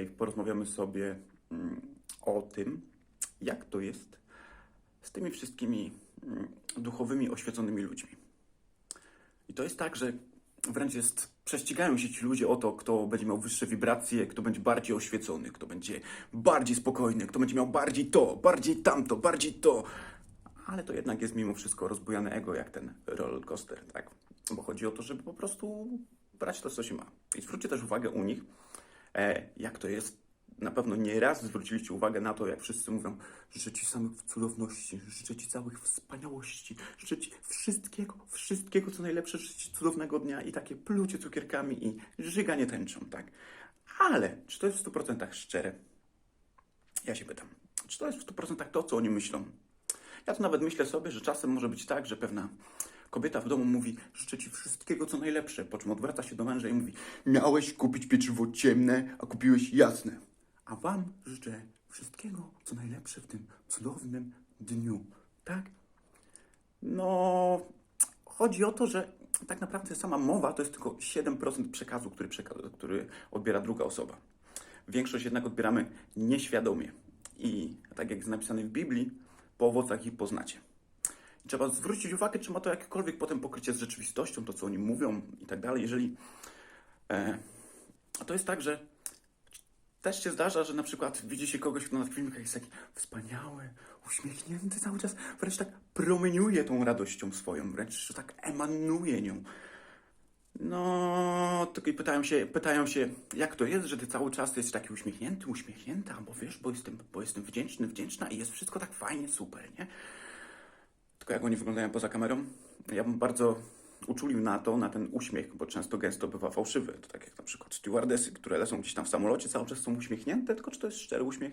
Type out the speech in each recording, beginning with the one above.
dzisiaj porozmawiamy sobie mm, o tym, jak to jest z tymi wszystkimi mm, duchowymi, oświeconymi ludźmi. I to jest tak, że wręcz jest, prześcigają się ci ludzie o to, kto będzie miał wyższe wibracje, kto będzie bardziej oświecony, kto będzie bardziej spokojny, kto będzie miał bardziej to, bardziej tamto, bardziej to. Ale to jednak jest mimo wszystko rozbujane ego, jak ten roller coaster, tak? Bo chodzi o to, żeby po prostu brać to, co się ma. I zwróćcie też uwagę u nich, jak to jest. Na pewno nie raz zwróciliście uwagę na to, jak wszyscy mówią, życzę Ci samych cudowności, życzę Ci całych wspaniałości, życzę Ci wszystkiego, wszystkiego, co najlepsze, życzę Ci cudownego dnia i takie plucie cukierkami i żyganie tęczą, tak? Ale czy to jest w 100% szczere? Ja się pytam, czy to jest w 100% to, co oni myślą? Ja to nawet myślę sobie, że czasem może być tak, że pewna kobieta w domu mówi, życzę ci wszystkiego, co najlepsze, po czym odwraca się do męża i mówi, miałeś kupić pieczywo ciemne, a kupiłeś jasne. A wam życzę wszystkiego, co najlepsze w tym cudownym dniu, tak? No, chodzi o to, że tak naprawdę sama mowa to jest tylko 7% przekazu, który, przeka- który odbiera druga osoba. Większość jednak odbieramy nieświadomie. I tak jak jest napisane w Biblii, po owocach ich poznacie. Trzeba zwrócić uwagę, czy ma to jakiekolwiek potem pokrycie z rzeczywistością, to co oni mówią i tak dalej. Jeżeli e, to jest tak, że też się zdarza, że na przykład widzi się kogoś, kto na filmikach jest taki wspaniały, uśmiechnięty cały czas, wręcz tak promieniuje tą radością swoją, wręcz tak emanuje nią. No, tylko pytają się, pytają się, jak to jest, że ty cały czas jesteś taki uśmiechnięty, uśmiechnięta, bo wiesz, bo jestem, bo jestem wdzięczny, wdzięczna i jest wszystko tak fajnie, super, nie? Jak oni wyglądają poza kamerą, ja bym bardzo uczulił na to, na ten uśmiech, bo często gęsto bywa fałszywy. To tak jak na przykład stewardesy, które lecą gdzieś tam w samolocie, cały czas są uśmiechnięte, tylko czy to jest szczery uśmiech?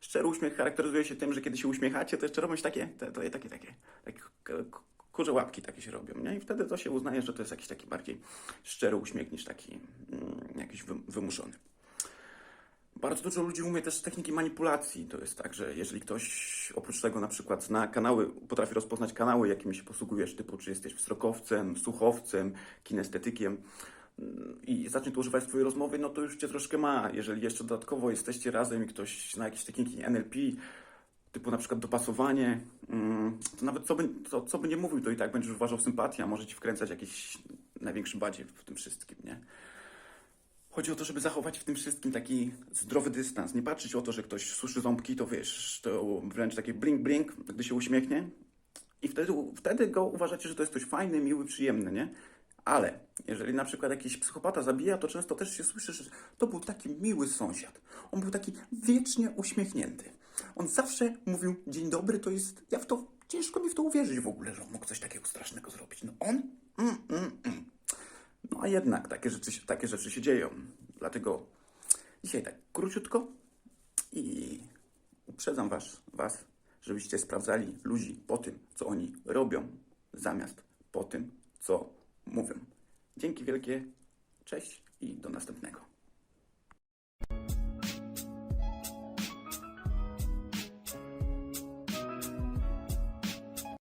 Szczery uśmiech charakteryzuje się tym, że kiedy się uśmiechacie, to jeszcze robią się takie, te, te, takie, takie, takie kurze łapki takie się robią, nie? I wtedy to się uznaje, że to jest jakiś taki bardziej szczery uśmiech niż taki mm, jakiś wy, wymuszony. Bardzo dużo ludzi umie też techniki manipulacji. To jest tak, że jeżeli ktoś oprócz tego na przykład zna kanały, potrafi rozpoznać kanały, jakimi się posługujesz, typu czy jesteś wzrokowcem, słuchowcem, kinestetykiem mm, i zacznie to używać w twojej rozmowie, no to już cię troszkę ma. Jeżeli jeszcze dodatkowo jesteście razem i ktoś zna jakieś techniki NLP, typu na przykład dopasowanie, mm, to nawet co by, to, co by nie mówił, to i tak będziesz uważał sympatię, a może ci wkręcać jakiś największy badziew w tym wszystkim, nie? Chodzi o to, żeby zachować w tym wszystkim taki zdrowy dystans. Nie patrzeć o to, że ktoś suszy ząbki, to wiesz, to wręcz takie blink-blink, gdy się uśmiechnie. I wtedy, wtedy go uważacie, że to jest coś fajny, miły, przyjemny, nie? Ale jeżeli na przykład jakiś psychopata zabija, to często też się słyszy, że to był taki miły sąsiad. On był taki wiecznie uśmiechnięty. On zawsze mówił dzień dobry, to jest... Ja w to... Ciężko mi w to uwierzyć w ogóle, że on mógł coś takiego strasznego zrobić. No on? Jednak takie rzeczy, takie rzeczy się dzieją. Dlatego dzisiaj tak króciutko i uprzedzam was, was, żebyście sprawdzali ludzi po tym, co oni robią, zamiast po tym, co mówią. Dzięki wielkie, cześć i do następnego.